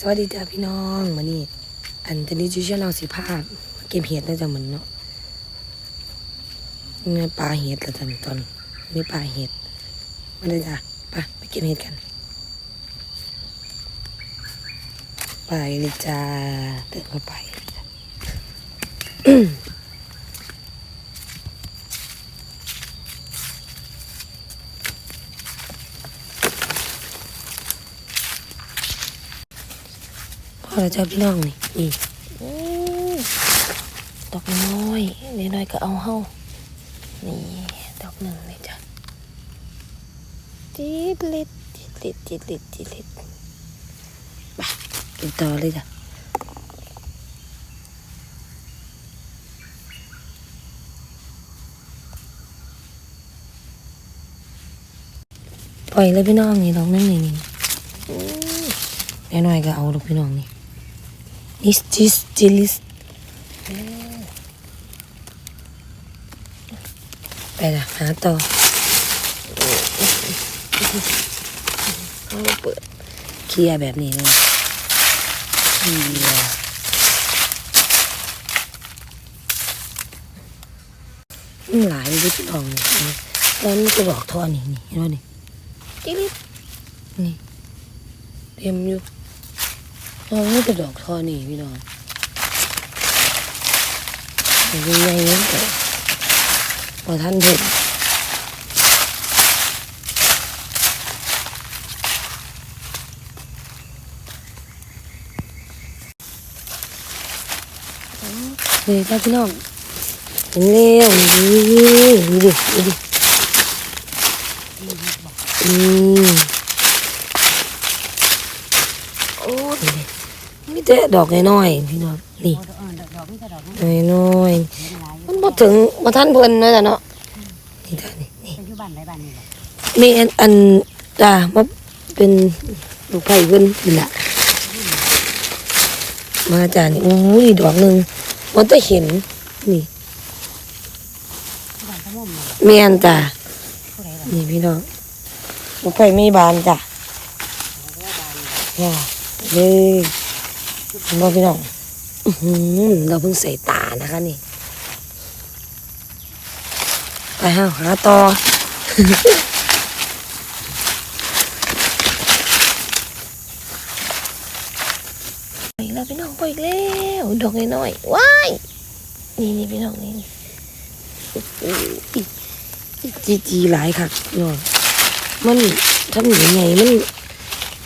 สวัสดีจ้าพี่น้องมานี่อันตอนนี้จูเชียนเราสิภาพเก็บเห็ดน่าจะเหมือนเนาะนี่ปลาเห็ดละตอนตอนนี่ปลาเห็ดมาเลยจ้ะไปไปเก็บเห็ดกัน ไปเลยจ้าเดินเข้าไป แล้วจ้าพี่น้องนี่นี่ดอกน้อยนิดหน่อยก็เอาเฮานี่ดอกหนึ่งเลยจ้ะจิดลิดจิดลิดจิดลิดจิดลิดไปกินต่อเลยจ้ะปล่อยเลยพี่น้องนี่ดอกนึงนี่นี่น่หน่อยก็เอาลูกพี่น้องนี่ นิสจิสจิลิสไปละหาต่อเขาเปิดเคลียแบบนี้เลยเคลียมันหลายลยพี่น้องนี่แล้วมันก็บอกท่อนี่นี่เห็นไหมนี่จิลิสนี่เต็มอยู่ เราไม่กระดอกทอนี่พี่น้องยังไงเนี่ยแต่พอท่านเห็นเลยจ้าพี่น้องเห็นเร็วนี่นี่ดินี่ดิอืมโอ้ย มีแต่ดอกน้อยๆพี่น้องนี่ดอกดอกไม่ใช่ดอกนะน้อยเห็นหลายอๆยู่มันบ่ถึงมาท่านเพิ่นนะจ๊ะเนาะนี่จ้ะนี่นี่เป็นอยู่บ้านไหนบ้านนี้บ่มีอันอันจ้ามาเป็นลูกไผ่เพิ่นนี่ล่ะมาจ้านี่อู้ยดอกหนึงมันจะเห็นนี่ที่บ้านขะมุมนี่บ่แม่นจ้าผู้ใดล่ะนี่พี่น้องลูกไผ่ไม่บานจ้ะผู้ใดบ้านนี่เนี่ยเด้เห็น บ่พี่น้องเราเพิ่งใส่ตานะคะนี่ ไปหาหาต่อไปแล้วพี่น้องไปอีกแล้วดอกน้อยๆว้ายนี่นี่พี่น้องนี่จีจีจีหลายค่ะพี่น้องมันทำยังไงมัน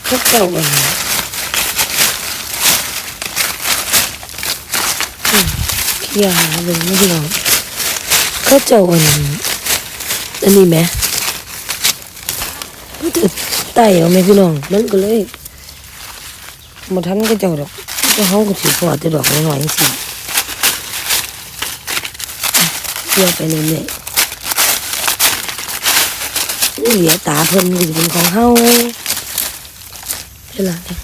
เข้าเจ้าอันนี้อืม เคลียร์หาเบิ่งไม่พี่น้องเขาเจ้าอันนี้อันนี้ไหมมันจะไต่เอาไหมพี่น้องมันก็เลยมาทันก็เจ้าดอกก็เขาก็ถือพอจะดอกน้อยๆสิเคลียร์ไปเรื่อยๆนี่เหลียตาเพิ่นก็จะเป็นของเฮาเวลาเนี่ย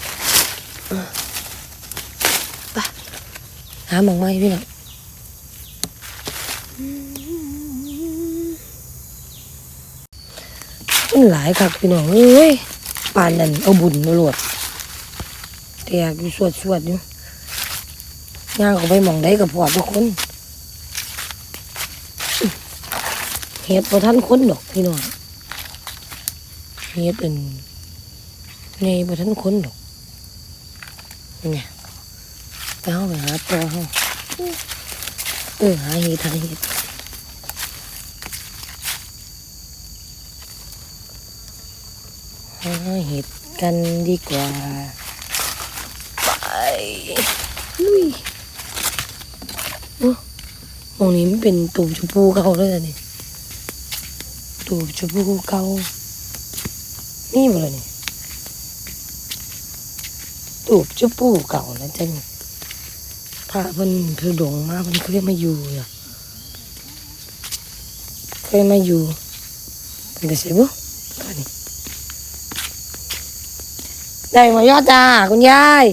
ไปหาหมองไม้พี่น้อง มันหลายคักพี่น้องเอ้ยป่านนั้นเอาบุญมาหลดแตกอยู่สวดสวดอยู่ย่างออกไปมองได้กับพอทุกคนเฮ็ดพอท่านค้นดอกพี่น้องเฮ็ดเป็นในพอท่านค้นดอกเนี่ยไปเฮาไปหาตัวเฮาเออหาเฮ็ดหาเฮ็ดาเห็ดกันดีกว่า ไปลุยโอ้ตรงนี้มันเป็นตูบชมพูเก่าเลยนี่ตูบชมพูเก่านี่บ่เลยนี่ตูบชมพูเก่านะจ๊ะนี่พระเพิ่นเพิ่นดงมาเพิ่นเคยมาอยู่อะเคยมาอยู่เป็นกระสิบุตอนนี้ ได้มายอดจ้าคุณยาย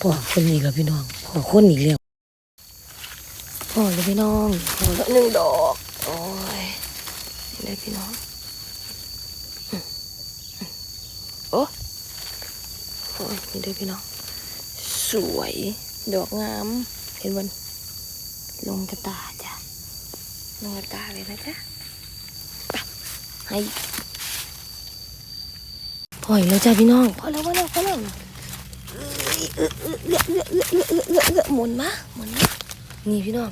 พ่อคนนี้กับพี่น้องพ่อคนนี้เรียกพ่อเลยพี่น้องพ่อละหนึ่งดอกโอ้ยได้พี่น้องโอ้โอ้ยนี่เด้พี่น้อง สวยดอกงามเห็นวันลงกระตาจ้ะลงกระตาเลยนะจ๊ะ ให้ปล่อยแล้วจ้าพี่น้องพอแล้วพอแล้วพอแล้วหมุนมาหมุนมานี่พี่น้อง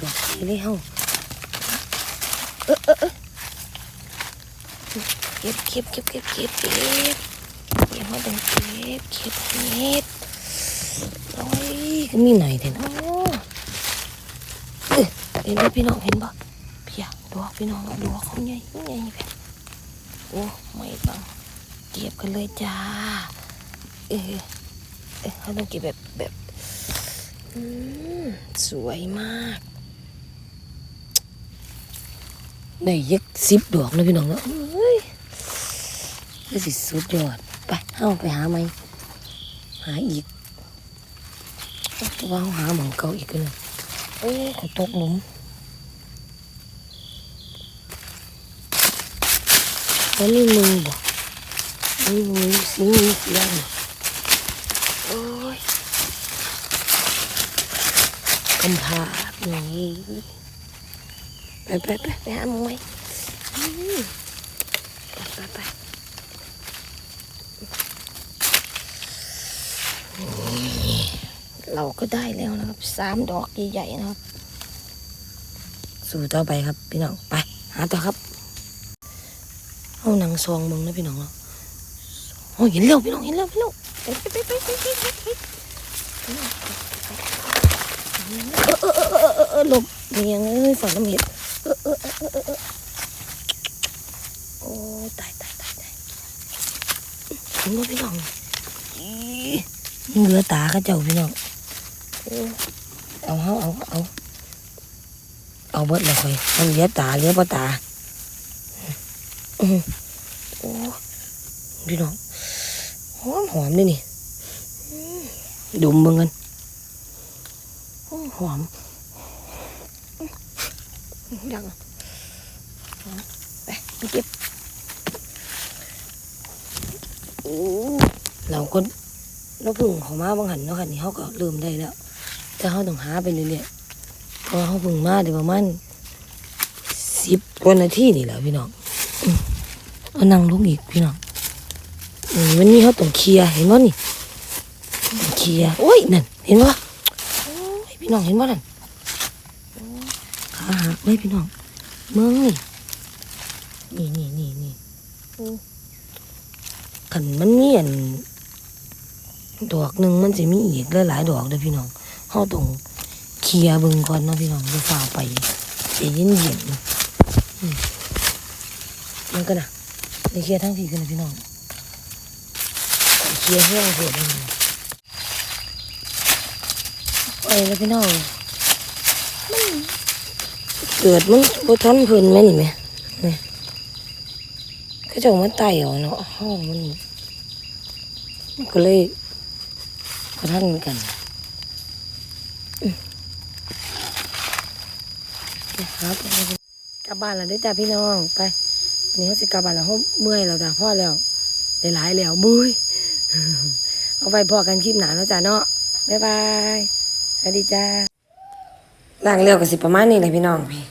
ดอกเลยเฮาเออเออเออเก็บเก็บเก็บเก็บเก็บเก็บเก็บมาต้งเก็บเก็บเก็บโอ้ยก็มีไหนเด่นโอ้เห็นไหมพี่น้องเห็นปะ ดอกพี่น้องดอกเขาใหญ่ใหญ่แบบโอ้ไม่ต้องเก็บกันเลยจ้า เออเออเขาต้องเก็บแบบแบบสวยมากได้ยักสิบดอกเลยพี่น้องเนาะเอ้ยก็สิสุดยอดไปเอาไปหาไหมหาอีกว่าเอาหาหมองเก่าอีกกันเลยโอ้เขาตกหลุม แล้วนี่มือบ่นี่มือสีมือสีอะไรโอ้ยกำพร้าอย่างนี้ไปไปไปไปหาหมองไปไปไปเราก็ได้แล้วนะครับสามดอกใหญ่ๆนะครับ สู่ต่อไปครับพี่น้องไป หาต่อครับ เอาหนังซองมึงนะพี่น้องเนาะโอ้ยเห็นแล้วพี่น้องเห็นเล้วพี่น้องไปไปไปไปไปไปลมเมียงเอ้ยฝันละเมิดโอ้ตายตายตายตายเห็นว่าพี่น้องเหลือตาข้าเจ้าพี่น้องเอาเอาเอาเอาเอาเบิดเลยมันเหลือตาเหลือปตา โอ้พี่น้องหอมหอมเลยนี่อืมดมเบิ่งกันหอมอืมดังไปไปเก็บเราก็เราพึ่งเขามาบางหันเนาะค่ะนี่เขาก็เริ่มได้แล้วแต่เขาต้องหาไปเรื่อยๆเพราะเขาพิ่งมาได้ประมาณสิบว่านาทีนี่แหละพี่น้องอ เอานั่งลงอีกพี่น้องนี่มันมีเขาต้องเคลียเห็นมั้นี่ต้องเคลียโอ้ยนั่นเห็นปะโอ้ยพี่น้องเห็นปะนั่นขาหักเลยพี่น้องเมืองนี่นี่นี่นี่นี่โอ้ขันมันมีอันดอกหนึ่งมันจะมีอีกหลายๆดอกเลยพี่น้องเขาต้องเคลียบิ่งก่อนเนะพี่น้องจะฝ่าไปเย็นเย็นมันก็นะ ในเคลียร์ทั้งพี่กันนะพี่น้องเคลียร์เรื่องเสียเลยไปแล้วพี่น้องมันเกิดมันบทันพิ่นไหมนี่แม่นี่ก็จะมาไต่เอเนาะห้องมันมันก็เลยบทันกันครับกลับบ้านแล้วด้อจ้าพี่น้องไป นนี้เขาสิกลับบ้านแล้วเขาเมื่อยแล้วจ้ะพ่อแล้วได้หลายแล้วบุ้ยเอาไปพอกันคลิปหนาแล้วจ้ะเนาะบ๊ายบายสวัสดีจ้าล่างเรือก็สิประมาณนี้เลยพี่น้องพี่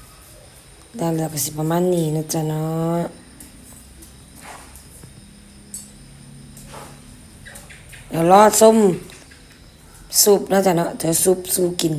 ล่างเรือก็สิประมาณนี้นะจ๊ะเนาะเดี๋ยวรอส้มซุปนะจ๊ะเนาะเดี๋ยวซุปสู้กิน